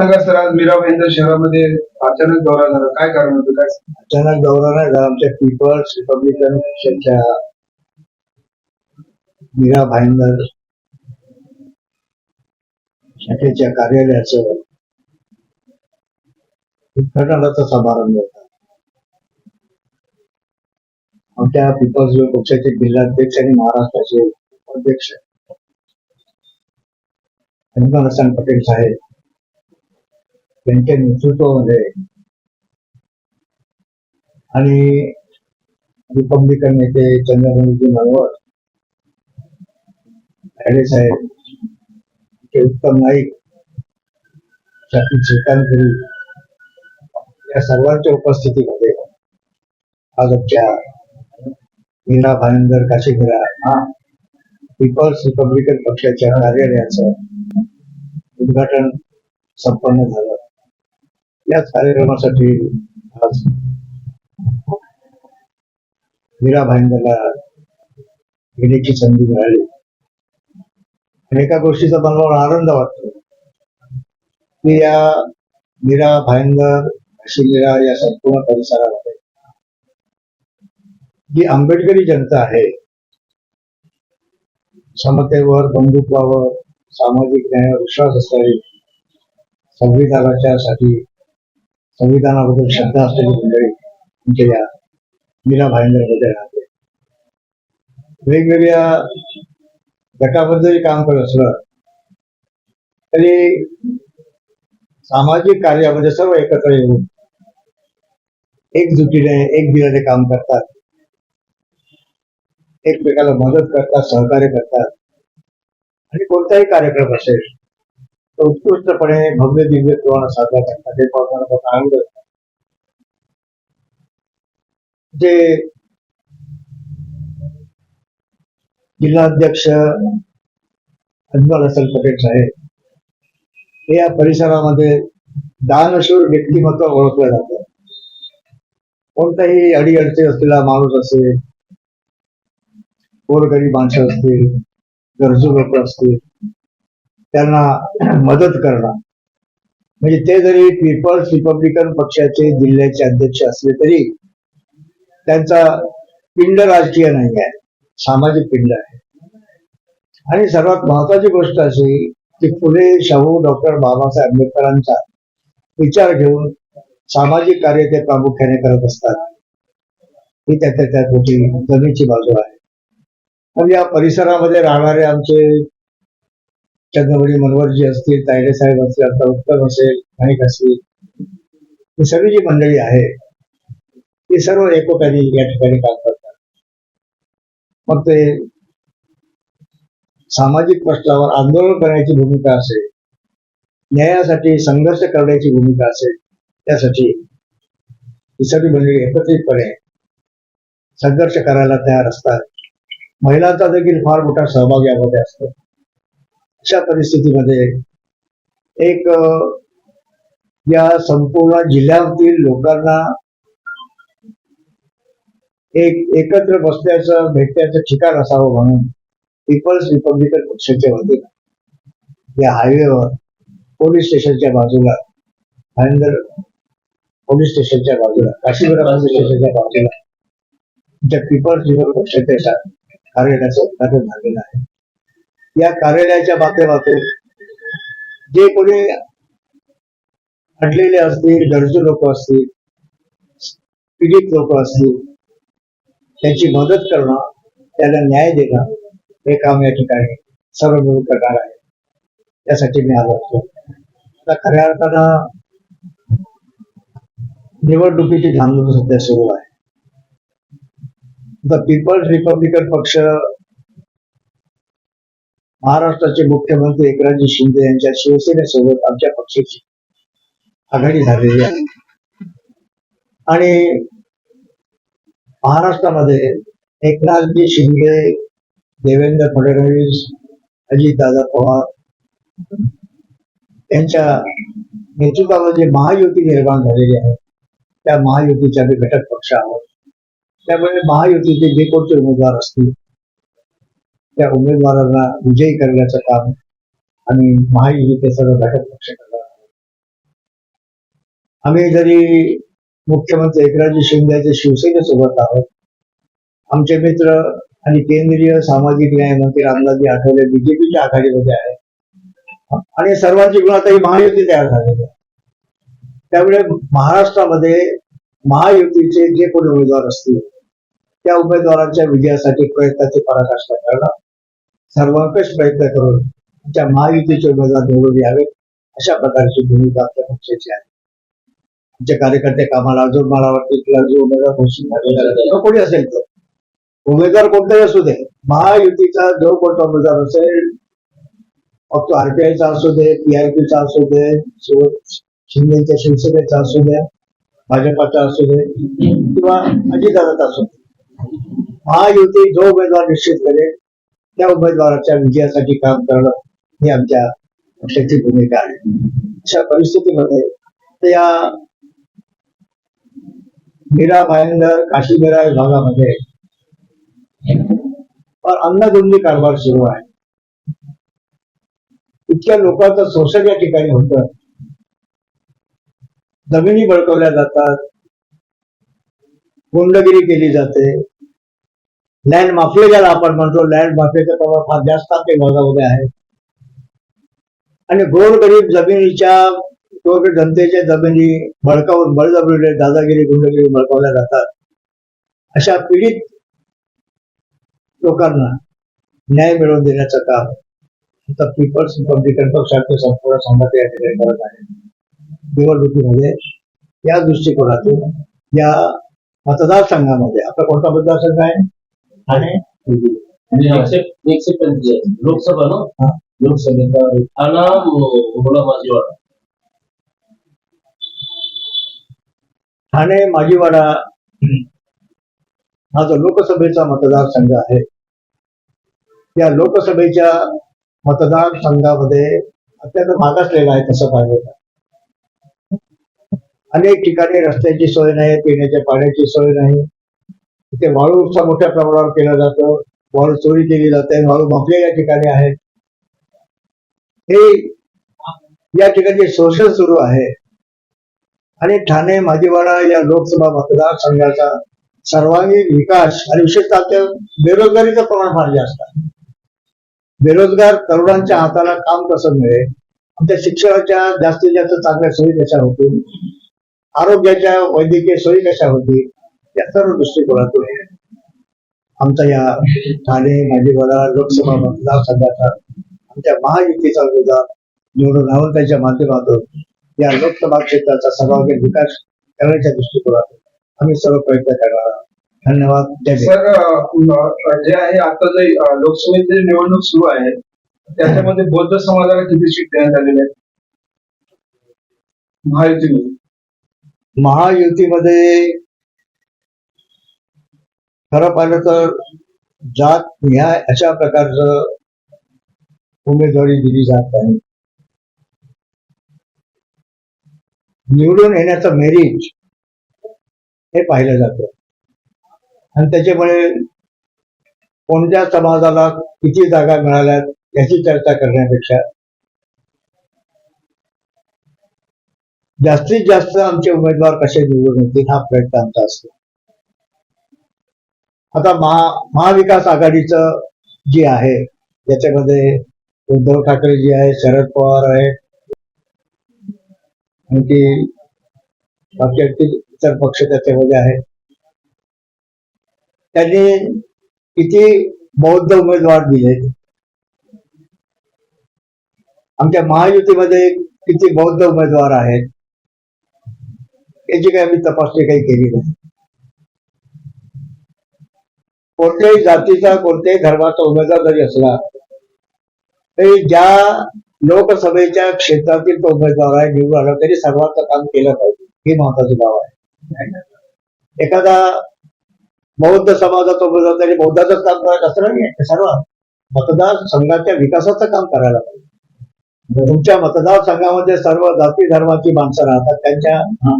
सांगा सर आज मीरा भाईंदर शहरामध्ये अचानक दौरा झाला. काय कारण होतं? काय अचानक दौरा नाही झाला. आमच्या पीपल्स रिपब्लिकन पक्षाच्या मीरा भाईंदर शाखेच्या कार्यालयाचं उद्घाटनाचा समारंभ होता. आमच्या पीपल्स पक्षाचे जिल्हाध्यक्ष आणि महाराष्ट्राचे अध्यक्ष. इम्रान पटेल साहेब यांच्या नेतृत्वामध्ये म्हणजे आणि रिपब्लिकन नेते चंद्रबाबूजी मनोहर खडे साहेब के उत्तम नाईक शकील श्रीकांतपुरी या सर्वांच्या उपस्थितीमध्ये आज आमच्या मीरा भाईंदर काशी हा पीपल्स रिपब्लिकन पक्षाच्या कार्यालयाचं उद्घाटन संपन्न झालं. याच कार्यक्रमासाठी आज मीरा भाईंदरला येण्याची संधी मिळाली. आणि एका गोष्टीचा मला आनंद वाटतो. की या मीरा भाईंदर अशी या संपूर्ण परिसरामध्ये जी आंबेडकरी जनता आहे समतेवर बंधुत्वावर सामाजिक न्यायावर विश्वास असणारी संविधानाच्या साठी संविधानाबद्दल श्रद्धा असलेली मंडळी तुमच्या या मीरा भाईंदरमध्ये राहते वेगवेगळ्या गटाबद्दल जरी काम करत असलं तरी सामाजिक कार्यामध्ये सर्व एकत्र येऊन एकजुटीने एक दिलाने काम करतात. एकमेकाला मदत करतात सहकार्य करतात. आणि कोणताही कार्यक्रम असेल उत्कृष्टपणे भव्य दिव्य किंवा साजरा करतात. हे पाहताना खूप आनंद जे जिल्हाध्यक्ष अजमल हसन पटेल साहेब हे या परिसरामध्ये दानशूर व्यक्तिमत्व ओळखलं जातं. कोणताही अडीअडचणी असलेला माणूस असेल गोरगरीब माणसं असतील गरजू लोक असतील त्यांना मदत करणं. म्हणजे ते जरी पीपल्स रिपब्लिकन पक्षाचे जिल्ह्याचे अध्यक्ष असले तरी त्यांचा पिंड राजकीय नाही आहे सामाजिक पिंड आहे. आणि सर्वात महत्वाची गोष्ट अशी की पुणे शाहू डॉक्टर बाबासाहेब आंबेडकरांचा विचार घेऊन सामाजिक कार्य ते प्रामुख्याने करत असतात. ही त्याच्या त्या मोठी जमीची बाजू आहे. पण या परिसरामध्ये राहणारे आमचे चंद्रमणी मनोहरजी असतील तायडे साहेब असतील आता उत्तम असेल नाईक असतील ही सगळी जी मंडळी आहे ती सर्व एकोप्याने या ठिकाणी काम करतात. मग ते सामाजिक प्रश्नावर आंदोलन करण्याची भूमिका असेल न्यायासाठी संघर्ष करण्याची भूमिका असेल त्यासाठी ही सगळी मंडळी एकत्रितपणे संघर्ष करायला तयार असतात. महिलांचा देखील फार मोठा सहभाग यामध्ये असतो. अशा परिस्थितीमध्ये एक या संपूर्ण जिल्ह्यातील लोकांना एक एकत्र बसण्याचं भेटण्याचं ठिकाण असावं म्हणून पीपल्स रिपब्लिकन पक्षाच्या वतीनं या हायवेवर पोलीस स्टेशनच्या बाजूला भाईंदर पोलीस स्टेशनच्या बाजूला काशीपुरा पोलीस स्टेशनच्या बाजूला ज्या पीपल्स रिपब्लिक पक्षाच्या कार्यालयाचं उद्घाटन झालेलं आहे. या कार्यालयाच्या माध्यमातून जे कोणी अडलेले असतील गरजू लोक असतील पीडित लोक असतील त्यांची मदत करणं त्याला न्याय देणं हे काम या ठिकाणी सर्व मिळून करणार आहे. त्यासाठी मी आलो असतो. आता खऱ्या अर्थानं निवडणुकीची धामधूम सध्या सुरू आहे. द पीपल्स रिपब्लिकन पक्ष महाराष्ट्राचे मुख्यमंत्री एकनाथजी शिंदे यांच्या शिवसेनेसोबत आमच्या पक्षाची आघाडी झालेली आहे. आणि महाराष्ट्रामध्ये एकनाथजी शिंदे देवेंद्र फडणवीस अजितदादा पवार यांच्या नेतृत्वामध्ये महायुती निर्माण झालेली आहे. त्या महायुतीचे आम्ही घटक पक्ष आहोत. त्यामुळे महायुतीचे जे कोणते उमेदवार असतील त्या उमेदवारांना विजयी करण्याचं काम आणि महायुतीचे सर्व घटक पक्ष करणार आम्ही जरी मुख्यमंत्री एकनाथजी शिंदेचे शिवसेनेसोबत आहोत आमचे मित्र आणि केंद्रीय सामाजिक न्याय मंत्री रामदासजी आठवले बीजेपीच्या आघाडीमध्ये आहे आणि सर्वांची गुण आता ही महायुती तयार झालेली आहे. त्यामुळे महाराष्ट्रामध्ये महायुतीचे जे कोणी उमेदवार असतील त्या उमेदवारांच्या विजयासाठी प्रयत्नाची पराकाष्ठा करणं सर्वांकष प्रयत्न करून त्या महायुतीचे उमेदवार निवडून यावेत. अशा प्रकारची भूमिका आपल्या पक्षाची आहे. आमचे कार्यकर्ते कामाला अजून मला वाटते की जो उमेदवार घोषित कोणी असेल तो? उमेदवार कोणताही असू दे. महायुतीचा जो कोणता उमेदवार असेल मग तो आरपीआयचा असू दे पीआरपीचा असू दे शिंदेच्या शिवसेनेचा असू दे भाजपाचा असू दे किंवा अजितदादाचा असू दे. महायुती जो उमेदवार निश्चित करेल त्या उमेदवाराच्या विजयासाठी काम करणं ही आमच्या पक्षाची भूमिका आहे. अशा परिस्थितीमध्ये ते या मीरा भायंदर काशीबेरा भागामध्ये अन्नधुंदी कारभार सुरू आहे. इतक्या लोकांचं शोषण या ठिकाणी होतं. जमिनी बळकवल्या जातात. गुंडगिरी केली जाते. लँड माफिया ज्याला आपण म्हणतो लँड माफियाचं प्रमाण फार जास्त आपल्या भागामध्ये आहे. आणि गोरगरीब जमिनीच्या गोरगरीब जनतेच्या जमिनी बळकावून बळजबरीने दादागिरी गुंडगिरी बळकावल्या जातात. अशा पीडित लोकांना न्याय मिळवून देण्याचं काम आता पीपल्स रिपब्लिकन पक्षाचे संपूर्ण संघात या ठिकाणी करत आहे निवडणुकीमध्ये या दृष्टिकोनातून या मतदारसंघामध्ये आपला कोणता मतदारसंघ आहे? ठाणे एकशे पंचेचाळीस लोकसभा ना. लोकसभेचा ठाणा मुला माझीवाडा ठाणे माजीवाडा हा जो लोकसभेचा मतदारसंघ आहे या लोकसभेच्या मतदारसंघामध्ये अत्यंत मागासलेला आहे तसं तर. अनेक ठिकाणी रस्त्याची सोय नाही पिण्याच्या पाण्याची सोय नाही इथे वाळूचा मोठ्या प्रमाणावर केला जातो. वाळू चोरी केली जाते. वाळू माफिया या ठिकाणी आहे हे या ठिकाणी शोषण सुरू आहे. आणि ठाणे माजीवाडा या लोकसभा मतदारसंघाचा सर्वांगीण विकास आणि विशेषतः त्या बेरोजगारीचं प्रमाण फार जास्त आहे. बेरोजगार तरुणांच्या हाताला काम कसं मिळेल? आमच्या शिक्षणाच्या जास्तीत जास्त चांगल्या सोयी कशा होतील? आरोग्याच्या वैद्यकीय सोयी कशा होतील? या सर्व दृष्टिकोनातून आमचा या ठाणे माजीवाडा लोकसभा मतदारसंघाचा आमच्या महायुतीचा उमेदवार निवडून आणून त्याच्या माध्यमातून या लोकसभा क्षेत्राचा सर्वांगीण विकास करण्याच्या दृष्टिकोनातून आम्ही सर्व प्रयत्न करणार आहोत. धन्यवाद. सर जे आहे आता जे लोकसभेची निवडणूक सुरू आहे त्याच्यामध्ये बौद्ध समाजाला किती सीट देण्यात आलेल्या आहेत? महायुतीमध्ये. महायुतीमध्ये खरं पाहिलं तर जात न्याय अशा प्रकारचं उमेदवारी दिली जात नाही. निवडून येण्याचं मेरिट हे पाहिलं जातं. आणि त्याच्यामुळे कोणत्या समाजाला किती जागा मिळाल्यात याची चर्चा करण्यापेक्षा जास्तीत जास्त आमचे उमेदवार कसे निवडून येतील हा प्रयत्न आमचा असतो. आता महा महाविकास आघाडीचं जी आहे याच्यामध्ये उद्धव ठाकरे जी आहे शरद पवार आहे आणखी बाकी इतर पक्ष त्याच्यामध्ये आहे. त्यांनी किती बौद्ध उमेदवार दिले. आमच्या महायुतीमध्ये किती बौद्ध उमेदवार आहेत याची काही आम्ही तपासणी काही केली नाही. कोणत्याही जातीचा कोणत्याही धर्माचा उमेदवार जरी असला तरी ज्या लोकसभेच्या क्षेत्रातील तो उमेदवार आहे निवडून आला तरी सर्वांचं काम केलं पाहिजे. हे महत्वाचं गाव आहे. एखादा बौद्ध समाजाचा उमेदवार तरी बौद्धाचंच काम करत असं नाही सर्व मतदार संघाच्या विकासाचं काम करायला पाहिजे. तुमच्या मतदारसंघामध्ये सर्व जाती धर्माची माणसं राहतात. त्यांच्या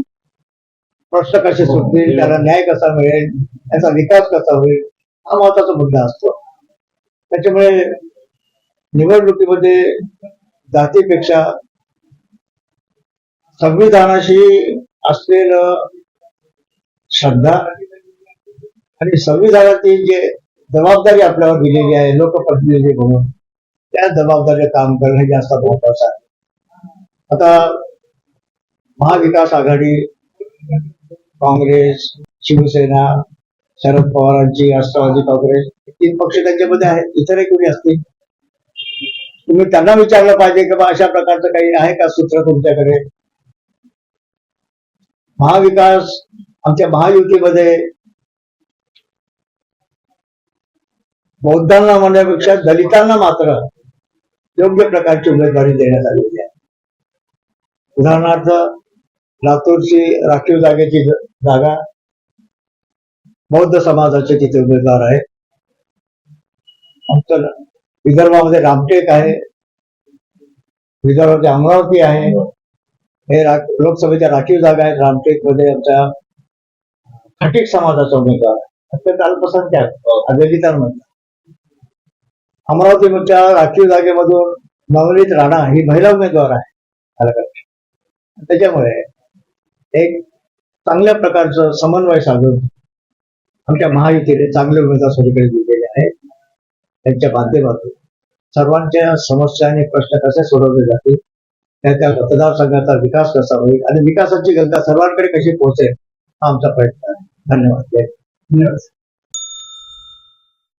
प्रश्न कसे सुटतील त्याला न्याय कसा मिळेल त्याचा विकास कसा होईल हा महत्त्वाचा मुद्दा असतो. त्याच्यामुळे निवडणुकीमध्ये जातीपेक्षा संविधानाशी असलेलं श्रद्धा आणि संविधानातील जे जबाबदारी आपल्यावर दिलेली आहे लोकप्रतिनिधी म्हणून त्या जबाबदारीचं काम करणं हे जास्त महत्वाचं आहे. आता महाविकास आघाडी काँग्रेस शिवसेना शरद पवारांची राष्ट्रवादी काँग्रेस हे तीन पक्ष त्यांच्यामध्ये आहेत. इतरही कोणी असतील? तुम्ही त्यांना विचारलं पाहिजे की अशा प्रकारचं काही आहे का सूत्र तुमच्याकडे? महाविकास आमच्या महायुतीमध्ये बौद्धांना म्हणण्यापेक्षा दलितांना मात्र योग्य प्रकारची उमेदवारी देण्यात आलेली आहे. उदाहरणार्थ लातूरची राखीव जागेची जागा बौद्ध समाजाचे तिथे उमेदवार आहेत. नंतर विदर्भामध्ये रामटेक आहे. विदर्भामध्ये अमरावती आहे. हे लोकसभेच्या राखीव जागा आहेत. रामटेकमध्ये आमच्या खटिक समाजाचा उमेदवार आहे. अत्यंत अल्पसंख्याक म्हणतात अमरावतीच्या राखीव जागेमधून नवनीत राणा ही महिला उमेदवार आहे. त्याच्यामुळे एक चांगल्या प्रकारचं समन्वय साधून आमच्या महायुतीने चांगले उमेदवार सगळीकडे दिलेले आहेत. त्यांच्या माध्यमातून सर्वांच्या समस्या आणि प्रश्न कसे सोडवले जातील त्या त्या मतदारसंघाचा विकास कसा होईल आणि विकासाची गंगा सर्वांकडे कशी पोहोचेल हा आमचा प्रयत्न आहे. धन्यवाद. धन्यवाद.